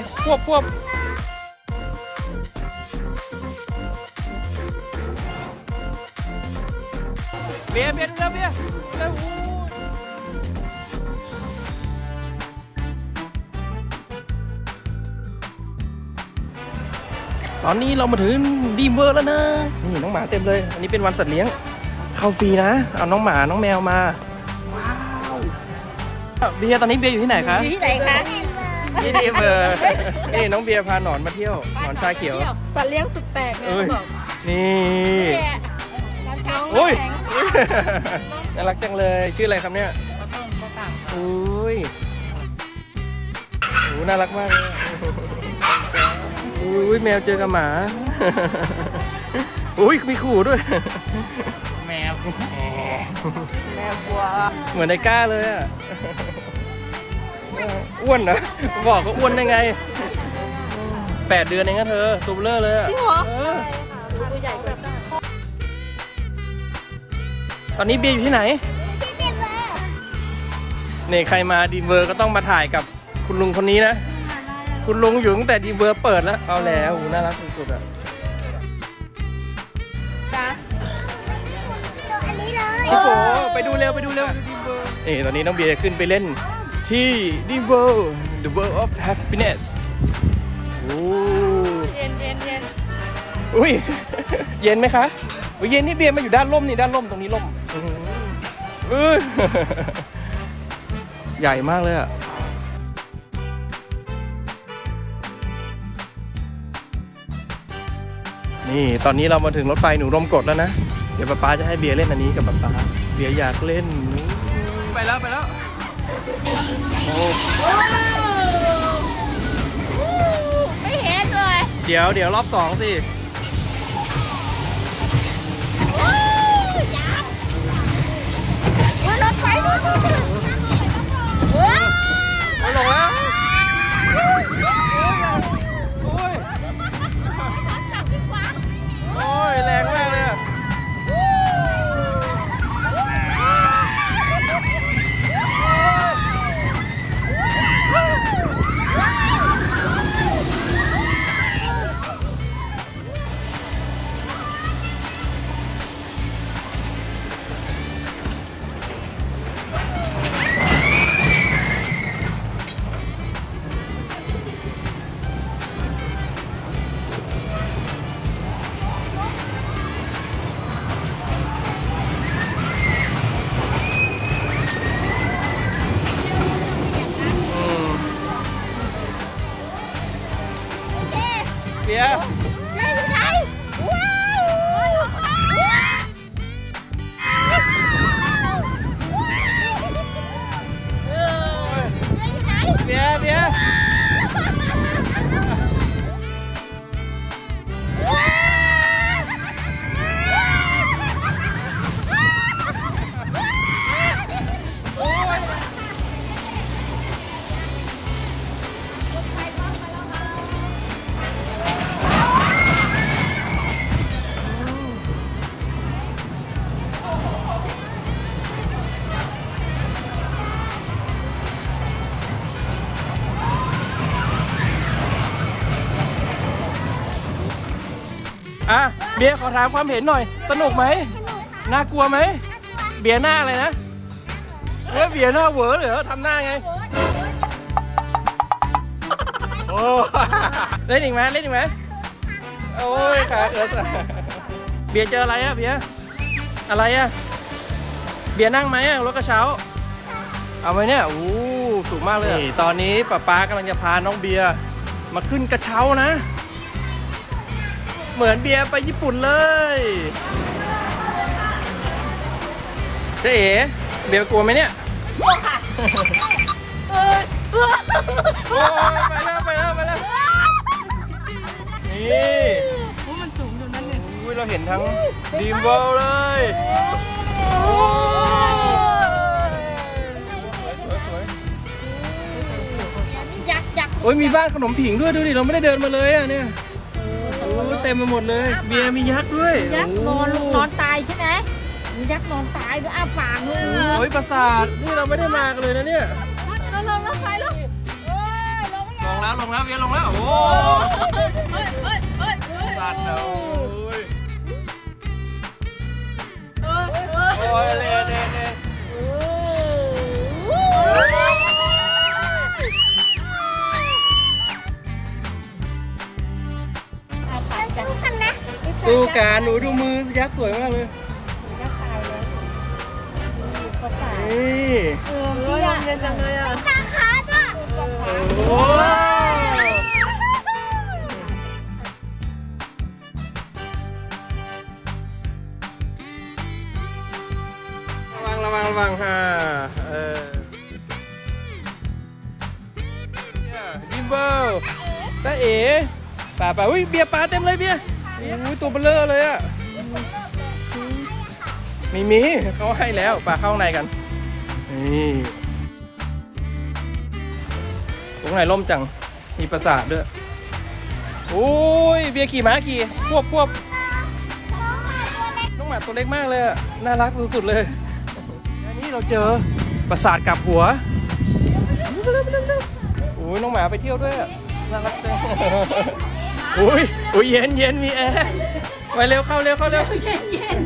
ม้าขี่ควบควบเบียร์เบียร์ดูแล้วเบียร์ดูแล้วอู้ตอนนี้เรามาถึงดีมเวอร์แล้วนะ นี่น้องหมาเต็มเลย อันนี้เป็นวันสัตว์เลี้ยง เข้าฟรีนะ เอาน้องหมา น้องแมวมา ว้าว เบียร์ตอนนี้เบียร์อยู่ที่ไหนคะ อยู่ที่ไหนคะ นี่ดีเบอร์นี่น้องเบียร์พาหนอนมาเที่ยวหนอนชาเขียว สัตว์เลี้ยงสุดแปลกเนี่ยเอ้ย เขาบอกนี่น้องโอ้ยแข็งน่ารักจังเลยชื่ออะไรครับเนี่ยอุ้ยโอ้น่ารักมากเลยอุ้ยแมวเจอกับหมาอุ้ยมีขู่ด้วย แมว แมวกลัวเหมือนไอ้ก้าเลยอะ อ้วนเหรอบอกก็อ้วนได้ไงแปดเดือนเองนะเธอตัวเบลอเลยอะจริงเหรอ เออตัวใหญ่กว่าตอนนี้เบียร์อยู่ที่ไหนนี่ใครมาดีเวอร์ก็ต้องมาถ่ายกับคุณลุงคนนี้นะ คุณลุงอยู่ตั้งแต่ดีเวอร์เปิดแล้ว เอาแล้วโอ้โหน่ารักสุดๆอะจ้าอันนี้เลย โอ้โห ไปดูเร็วไปดูเร็วนี่ตอนนี้น้องเบียร์ขึ้นไปเล่น ที่ดีเวอร์ The World of Happiness โอ้เย็นเย็นเย็นอุ้ย เย็นไหมคะอุ้ยเย็นนี่เบียร์มาอยู่ด้านร่มนี่ด้านร่มตรงนี้ร่มอื้อหือเอ้ยใหญ่มากเลยอะนี่ ตอนนี้เรามาถึงรถไฟหนูร่มกดแล้วนะ เดี๋ยวป๊าป๊าจะให้เบียร์เล่นอันนี้กับป๊าป๊าเบียร์อยากเล่น ไปแล้วไปแล้ว โอ้ไม่เห็นเลย เดี๋ยวเดี๋ยวรอบสองสิว่ารถไฟนู่นนู่นนู่นว้าวไม่ลงแล้ว โอ้ยจับดีกว่าโอ้ยแรงมาก เบียร์ขอถามความเห็นหน่อย สนุกไหมน่ากลัวไหมเบียร์หน้าอะไรนะเอ้ยเบียร์หน้าเหวอเหรอทำหน้าไงโอ้เล่นอีกไหมเล่นอีกไหมโอ้ยขาเออสเบียร์เจออะไรอะเบียร์อะไรอะเบียร์นั่งไหมอะรถกระเช้า เอาไหมเนี่ยโอ้สูงมากเลยนี่ตอนนี้ป้าป๊ากำลังจะพาน้องเบียร์มาขึ้นกระเช้านะ เหมือนเบียร์ไปญี่ปุ่นเลยเจ๊เอ๋เบียร์กลัวไหมเนี่ยเออเออโอ้ยไปแล้วไปแล้วไปแล้วนี่โอ้มันสูงอยู่นั่นเนี่ยอุ้ยเราเห็นทั้งดีมเวิลด์เลยโอ้สวยยักษ์ยักษ์ๆโอ้ยมีบ้านขนมผิงด้วยดูดิเราไม่ได้เดินมาเลยอะเนี่ยโอ้ย เต็มไปหมดเลยเบียร์มียักษ์ด้วยยักษ์นอนนอนตายใช่ไหมมียักษ์นอนตายด้วยอ้าปากเลยโอ้ยประสาทนี่เราไม่ได้มากันเลยนะเนี่ยเราลงรถไฟแล้วเอ้ยลงลงแล้วลลงแล้วเบียร์ลงแล้วโอ้ เฮ้ยเฮ้ยเฮ้ยเฮ้ยสัตว์นะโอ้ยเฮ้ยเฮ้ยโอ้ยเละเละเละจะ สู้กันนะสู้การหนูดูมือยักษ์สวยมากเลยจะตายแล้วภาษานี่เออพี่อะเย็นจังเลยอะตาขาจ้ะโอ้ระวังระวังระวังค่ะ ป่าป่าอุ้ยเบียร์ปลาเต็มเลยเบียร์อุ้ยตัวเบลเลอร์เลยอะมีมีเขาให้แล้วปลาเข้าข้างในกันนี่ตรงไหนล่มจังมีปราสาทด้วยโอ้ยเบียร์ขี่ม้าขี่ควบควบน้องหมาตัวเล็กมากเลยอะน่ารักสุดๆเลยอันนี้เราเจอปราสาทกลับหัวโอ้ยน้องหมาไปเที่ยวด้วยอะน่ารักจังโอ้ยโอ้ยเย็นเย็นมีแอร์ไปเร็วเข้าเร็วเข้าเร็วเย็นเย็น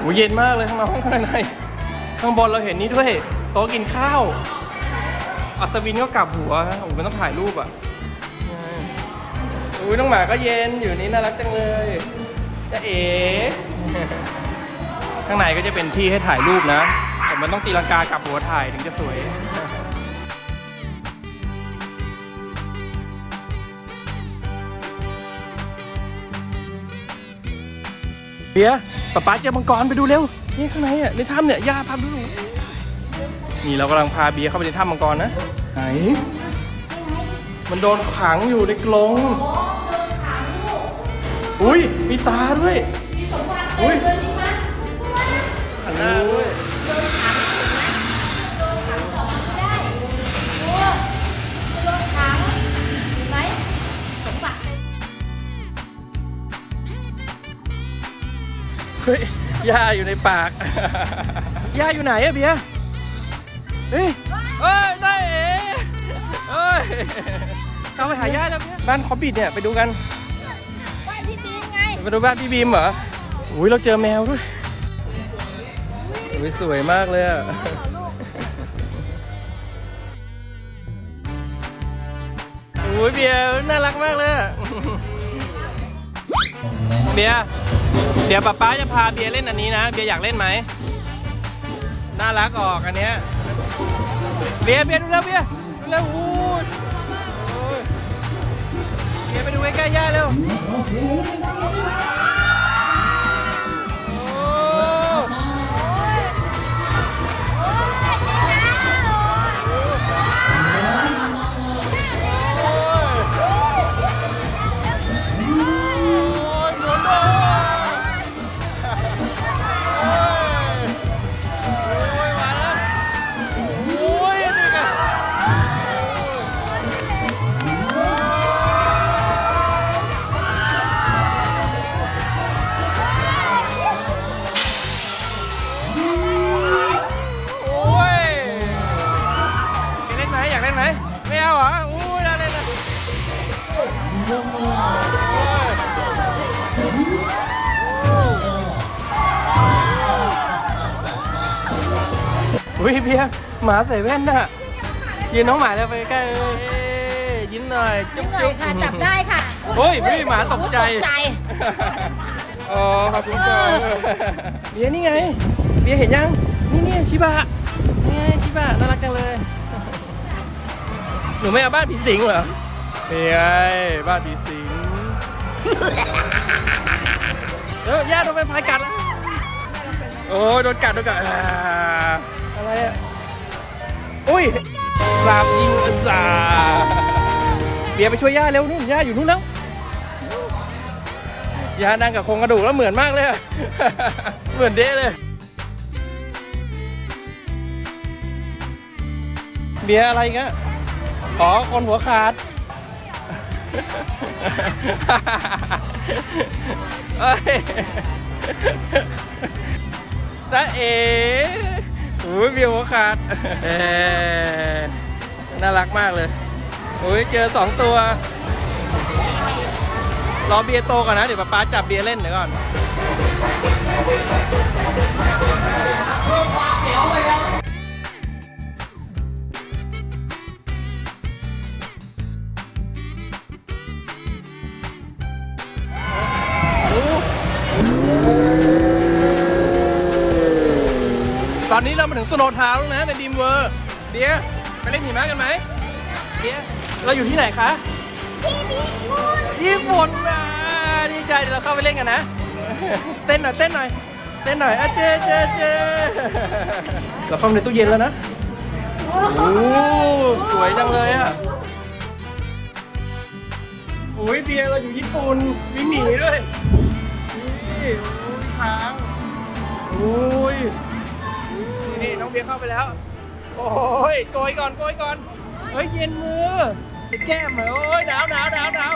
โอ้ยเย็นมากเลยข้างนอกข้างในข้างบนเราเห็นนี่ด้วยโต๊ะกินข้าวอัศวินก็กลับหัวโอ้ยมันต้องถ่ายรูปอะอุ้ยน้องหมาก็เย็นอยู่นี่น่ารักจังเลยจะเอ๋ข้างในก็จะเป็นที่ให้ถ่ายรูปนะแต่มันต้องตีลังกากลับหัวถ่ายถึงจะสวย เบียร์ป๊าป๊าเจอมังกรไปดูเร็ว นี่ข้างในอะในถ้ำเนี่ยย่าพาไปดูนี่เรากำลังพาเบียร์เข้าไปในถ้ำมังกรนะไหนมันโดนขังอยู่ในกรงอุ้ยมีตาด้วยอุ้ยหันหน้าด้วย เฮ้ยย่าอยู่ในปากย่าอยู่ไหนอะเบียร์เฮ้ยเฮ้ยได้เอ๋เฮ้ยเข้าไปหาย่าแล้วเบียร์บ้านคอบบิดเนี่ยไปดูกันบ้านพี่บีมไงไปดูบ้านพี่บีมเหรออุ้ยเราเจอแมวด้วยอุ้ยสวยมากเลยอะอุ้ยเบียร์น่ารักมากเลยอะเบียร์ เดี๋ยวป๊าป๊าจะพาเบียร์เล่นอันนี้นะ เบียร์อยากเล่นไหม น่ารักออกอันเนี้ย เบียร์เบียร์ดูแล้วเบียร์ดูแล้วอู้ยโอ้เบียร์ไปดูใกล้ๆย่าเร็ว หมาใส่แว่นน่ะยืนน้องหมาแล้วไปใกล้เอ้ยเอ้ยยิ้มหน่อย จุ๊บหน่อจุ๊ยบค่ะจับได้ค่ะโอ้ยไม่มีหมาตกใจตกใจอ๋อขอบคุณค่ะเบียร์นี่ไง เบียร์เห็นยัง นี่นี่ชิบะนี่ไงชิบะน่ารักจังเลย หนูไม่เอาบ้านผีสิงเหรอนี่ไงบ้านผีสิงเออย่าโดนเป็นพายกัดแล้วโอ้ยโดนกัดโดนกัดอ่าอะไรอะ อุ้ยสามยิงอุตสาเบียร์ไปช่วยย่าเร็วนู่นย่าอยู่นู่นแล้วย่านั่งกับโครงกระดูกแล้วเหมือนมากเลยอะเหมือนเด้เลย เบียร์อะไรกันอ๋อคนหัวขาดเอ้ยจ้าเอ๋ อ้ยเบียร์หัวขาดเออน่ารักมากเลยอุ้ยเจอสองตัว รอเบียร์โตก่อนนะ เดี๋ยวป๊าป๊าจับเบียร์เล่นเดี๋ยวก่อน อนนี้เรามาถึงสโนว์ทาวน์แล้วนะในดีมเวอร์เดียไปเล่นหิมะกันไหมเดียเราอยู่ที่ไหนคะที่ญี่ปุ่นญี่ปุ่นอะดีใจเดี๋ยวเราเข้าไปเล่นกันนะ เต้นหน่อยเต้นหน่อยเต้นหน่อยอะเจเจเจเราเข้าไปในตู้เย็นแล้วนะโอ้สวยจังเลยอะโอ้ยเบียร์เราอยู่ญี่ปุ่นมีหมีด้วยนี่โอ้ยช้างโอ้ย นี่นี่น้องเบียร์เข้าไปแล้ว โอ้ยโกยก่อนโกยก่อน เฮ้ยเย็นมือไปแก้มเหรอโอ้ยหนาวหนาวหนาวหนาว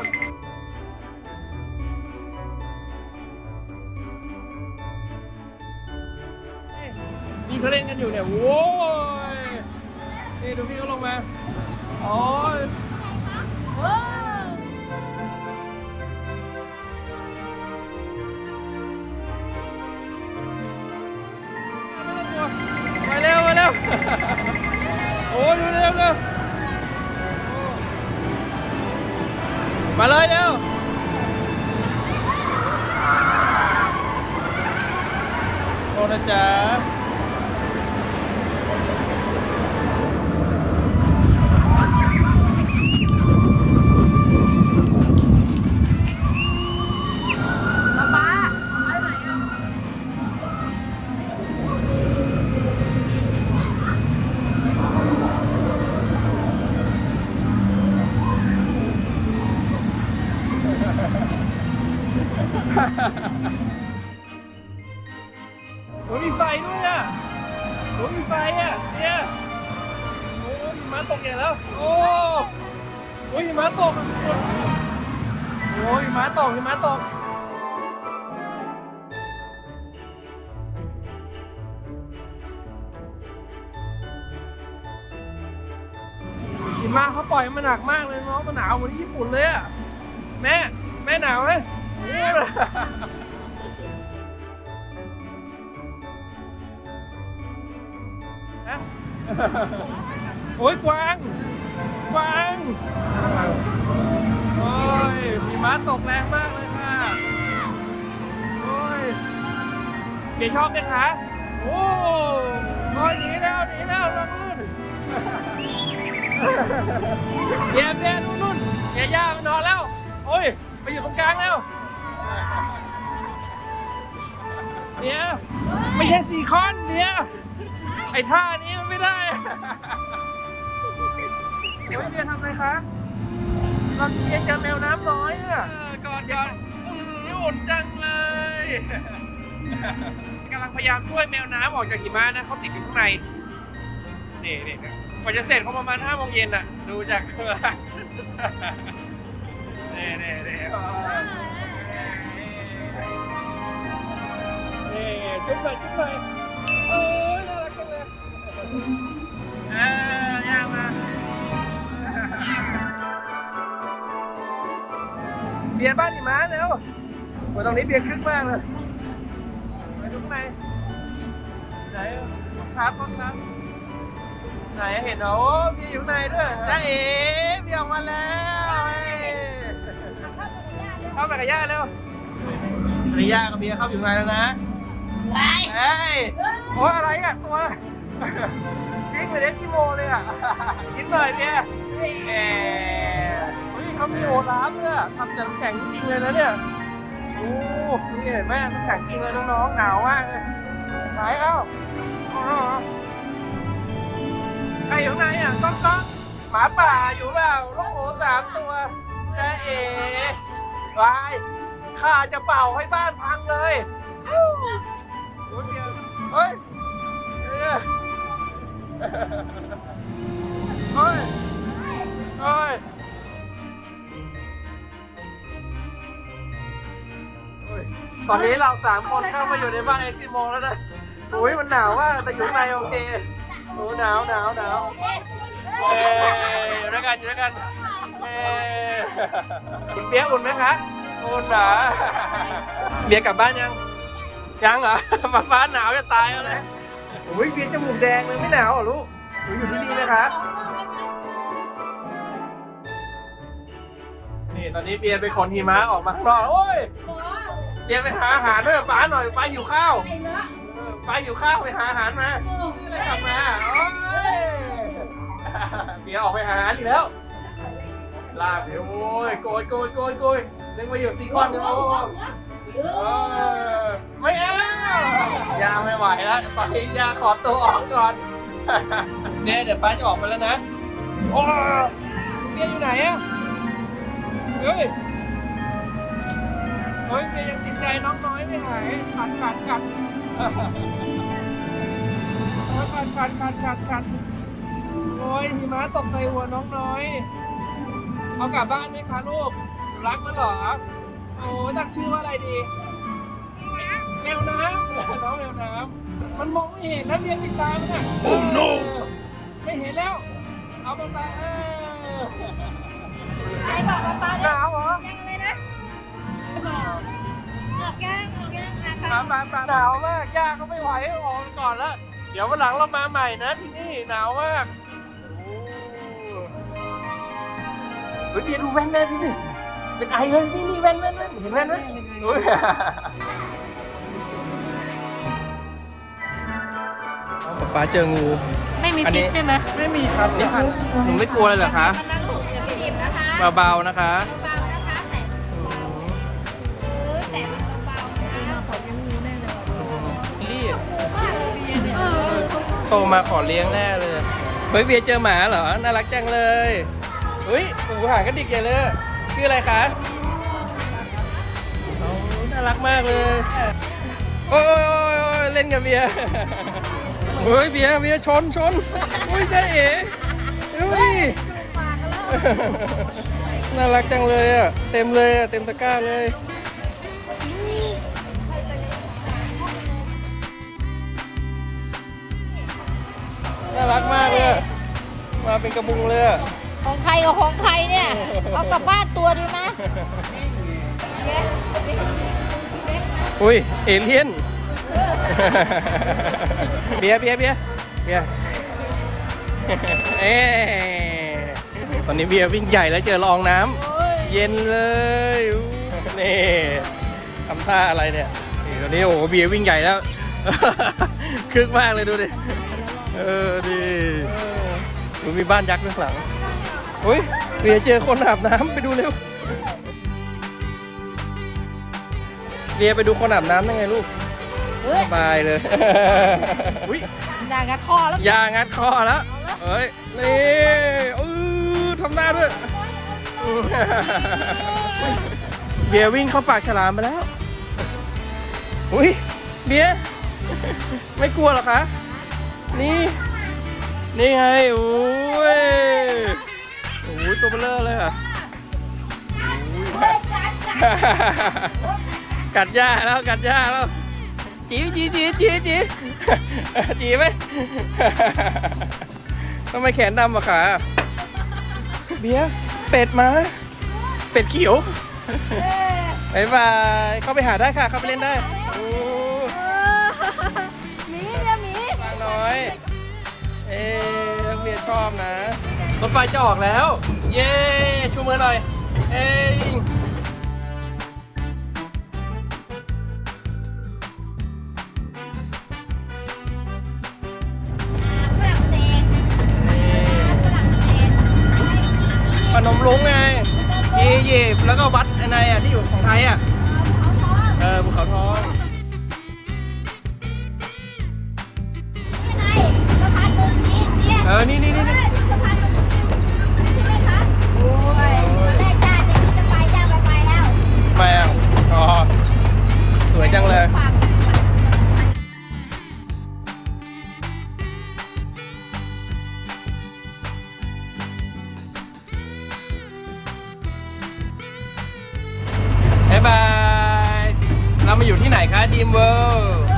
นี่เขาเล่นกันอยู่เนี่ยโว้ยนี่ดูพี่เขาลงมา โอ้ย วมาเร็วโอ้ดูเร็วเร็วมาเลยเร็วโอ้นะจ๊ะ องก็หนาวเหมือนที่ญี่ปุ่นเลยอะแม่แม่หนาวไหมโอ้ยฮะโอ้ยกวางกวางโอ้ยมีม้าตกแรงมากเลยค่ะโอ้ยเบียร์ชอบไหมคะโอ้โอ้ยหนีแล้วหนีแล้วลงลื่น เบียร์เบียร์นู่นนู่นเบียร์ย่ามันนอนแล้ว โอ้ย ไปอยู่ตรงกลางแล้วเบียร์ไม่ใช่สี่คอนเบียร์ไอ้ท่านี้มันไม่ได้เดี๋ยวเบียร์ทำอะไรคะเราเบียร์เจอแมวน้ำน้อยอะก่อนก่อนอื้ออุ่นจังเลยกำลังพยายามช่วยแมวน้ำออกจากหิมะนะเขาติดอยู่ข้างในนี่นี่นี่ กว่าจะเสร็จเขาประมาณห้าโมงเย็นอะ ดูจากเครื่องนี่นี่นี่นี่จุ๊บหน่อยจุ๊บหน่อยโอ้ยน่ารักจังเลยเออย่างมาเบียร์บ้านหิมะเร็วโอ้ตรงนี้เบียร์คึกมากเลยไปดูข้างในไหนครับครับ ไหนเห็นเหรอโอ้เบียร์อยู่ข้างในด้วยจ้าเอ๋เบียร์ออกมาแล้วเฮ้ยเข้าไปกับย่าเร็วภรรยากับเบียร์เข้าอยู่ข้างในแล้วนะไปเฮ้ยโอ้อะไรอะตัวยิงไปเล่นที่โมเลยอะกินหน่อยเนี่ยเอ๊เฮ้ยเขามีโอลาฟด้วยอะทำจากน้ำแข็งจริงๆเลยนะเนี่ยโอ้นี่เห็นไหมน้ำแข็งจริงเลยน้องๆหนาวมากเลยไหนเอ้าอ๋อ ใครอยู่ข้างในอะก้องก้องหมาป่าอยู่เปล่าลูกหมูสามตัวจ้าเอ๋วายข้าจะเป่าให้บ้านพังเลยโอ้ยเบียร์เฮ้ยเบียร์เฮ้ยเฮ้ยเฮ้ยตอนนี้เราสามคนเข้ามาอยู่ในบ้านเอ็กซิโมแล้วนะโอ้ยมันหนาวมากแต่อยู่ข้างในโอเค อ้หนาวหนาวหนาวเอ้ยอยู่ด้วยกันอยู่ด้วยกันไหนคุณเบียร์อุ่นไหมคะอุ่นหรอเบียร์กลับบ้านยัง ยังเหรอมาฟ้าหนาวจะตายแล้วนะโอ้ยเบียร์จมูกแดงเลยไม่หนาวเหรอลูกหนูอยู่ที่นี่นะคะ นี่ตอนนี้เบียร์ไปขนหิมะออกมาข้างนอกโอ้ยเบียร์ไปหาอาหารด้วยกับป้าหน่อยป้าหิวข้าวเออป้า หิวข้าวไปหาอาหารมาไม่ได้กลับมาโอ้ยเบียร์ออกไปหาอาหารอีกแล้ว ลากเดี๋ยวโอ้ยโกยโกยโกยโกยดึงมาอยู่ซีคอนกันโอ้เออไม่เอายาไม่ไหวแล้วตอนนี้ยาขอตัวออกก่อนเนี่ยเดี๋ยวป้าจะออกไปแล้วนะโอ้เบียร์อยู่ไหนอะเฮ้ยเฮ้ยเบียร์ยังติดใจน้องน้อยไม่หายขัดขัดขัด โอ้ยขัดขัดขัดขัดขัดโอ้ยหิมะตกใส่หัวน้องน้อย เอากลับบ้านไหมคะลูก รักมันเหรอ โอ้ตั้งชื่อว่าอะไรดีแมวน้ำน้องแมวน้ำมันมองไม่เห็นนะเบียร์ปิดตามันอะโอ้ no ไม่เห็นแล้ว เอามาตาเออใครบอกว่าปลาหนาวเหรอยังเลยนะออกย่าง ออกย่างนะหคะนาวหนาวหนาวหนาวมากย่าก็ไม่ไหวออกก่อนแล้ว เดี๋ยววันหลังเรามาใหม่นะที่นี่หนาวมากโอ้เฮ้ยเบียร์ดูแว่นแม่พี่ดิเป็นไอเลยนี่นี่แว่นแว่นแว่นเห็นแว่นไหมโอ้ยป๊าเจองู ไม่มีอันนี้พิษใช่ไหมไม่มีครับนี่ค่ะหนูไม่กลัวเลยเหรอคะมันนะลูกอย่าไปดิบนะคะเบาๆนะคะเบาๆนะคะ โตมาขอเลี้ยงแน่เลย เฮ้ยเบียร์เจอหมาเหรอ น่ารักจังเลยเฮ้ยหูหางกระดิกใหญ่เลย ชื่ออะไรคะโอ้น่ารักมากเลย โอ้ยโอ้ยโอ้ยโอ้ยเล่นกับเบียร์เฮ้ยเบียร์เบียร์ชนชนอุ้ยเจ๊เอ๋ดูดิน่ารักจังเลยอะ เต็มเลยอะ เต็มตะกร้าเลย รักมากเลยอะมาเป็นกระบุงเลยอะของใครกับของใครเนี่ย เอากลับบ้านตัวดีนะอุ้ย เอเลี่ยน เบียร์เบียร์เบียร์เบียร์เอ๊ตอนนี้เบียร์วิ่งใหญ่แล้วเจอละอองน้ำเย็นเลยอู้นี่ทำท่าอะไรเนี่ยนี่ตอนนี้โอ้โหเบียร์วิ่งใหญ่แล้ว คึกมากเลยดูดิ เออดีดูมีบ้านยักษ์ข้างหลังอุ้ยเบียร์เจอคนอาบน้ำไปดูเร็วเบียร์ไปดูคนอาบน้ำได้ไงลูกเฮ้ยสบายเลยอุ้ยด่างัดคอแล้วยางัดคอแล้วเอ้ยนี่อือทำหน้าด้วยเบียร์วิ่งเข้าปากฉลามไปแล้วอุ้ยเบียร์ไม่กลัวเหรอคะ นี่ นี่ไงโอ้ยโอ้ยตัวเบลเลอเลยอะกัดหญ้าแล้วกัดหญ้าแล้วจีจีจีจีจีจีไหมทำไมแขนดำอะขาเบียร์เป็ดมา เป็ดเขียวบายบาย เข้าไปหาได้ค่ะ เข้าไปเล่นได้ อย เอ๊ะนักเบียร์ชอบนะ รถไฟจะออกแล้ว เย้ชูมือหน่อย เอ้ยฝรั่งเศสฝรั่งเศสขนมลุงไงอียิปต์แล้วก็วัดอะไรอะที่อยู่ของไทยอะ เอาทองเออภูเขาทอง ออ นี่นี่นี่นี่ที่ไหมคะโอ้ยแม่จ้าเด็กจะไปจ้าไปไปแล้วไมอะอ๋อ สวยจังเลยบ๊ายบาย เรามาอยู่ที่ไหนคะดีมเวิลด์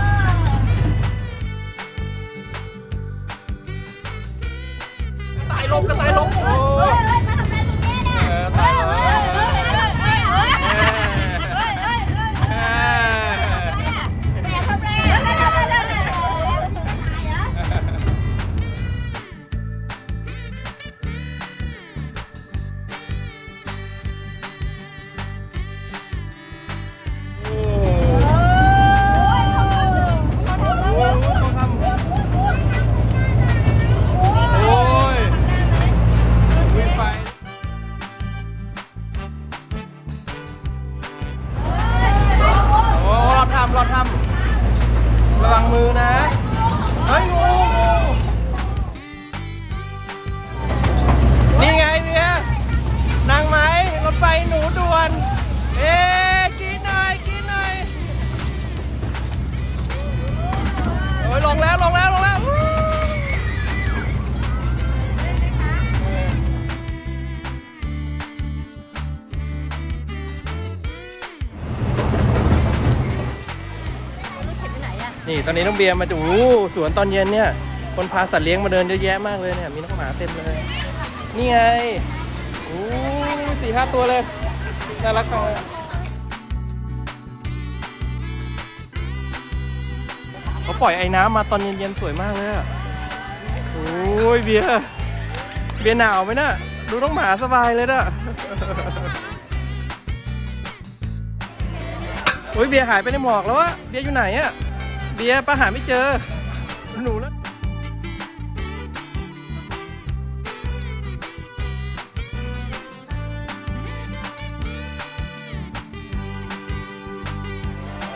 นี่ตอนนี้น้องเบียร์มาดูสวนตอนเย็นเนี่ย คนพาสัตว์เลี้ยงมาเดินเยอะแยะมากเลยเนี่ย มีน้องหมาเต็มเลย นี่ไงโอ้สี่ห้าตัวเลย น่ารักจังเลยเขาปล่อยไอ้น้ำมาตอนเย็นๆสวยมากเลยอะโอ้ยเบียร์เบียร์หนาวไหมน่ะดูน้องหมาสบายเลยน่ะโอ้ยเบียร์หายไปในหมอกแล้วอะเบียร์อยู่ไหนอะ บียร์ป้าหาไม่เจอ หนูแล้ว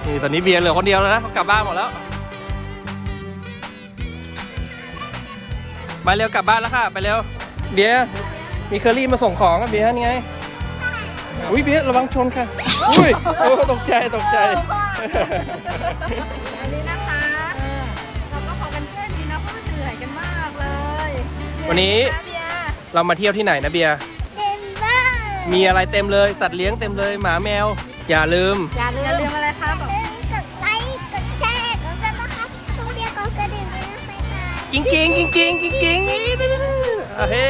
นี่ตอนนี้เบียร์เหลือคนเดียวแล้วนะเขากลับบ้านหมดแล้ว ไปเร็วกลับบ้านแล้วค่ะ ไปเร็ว เบียร์มีเคอรี่มาส่งของอะเบียร์นี่ไง อุ้ยเบียร์ระวังชนค่ะ อุ้ยโอ้ตกใจตกใจ อันนี้นะคะเรา วันนี้ะเบียร์เรามาเที่ยวที่ไหนนะเบียร์เดนเวอร์มีอะไรเต็มเลยสัตว์เลี้ยงเต็มเลยหมาแมว อย่าลืม อย่าลืมอย่าลืมอะไรครับ ลืมกดไลค์กดแชร์กดซับสไครต์ทุกเรียกกดกระดิ่งด้วยนะบ๊ายบายกิ้งกิ้งกิ้งกิ้งกิ้งกิ้งเฮ้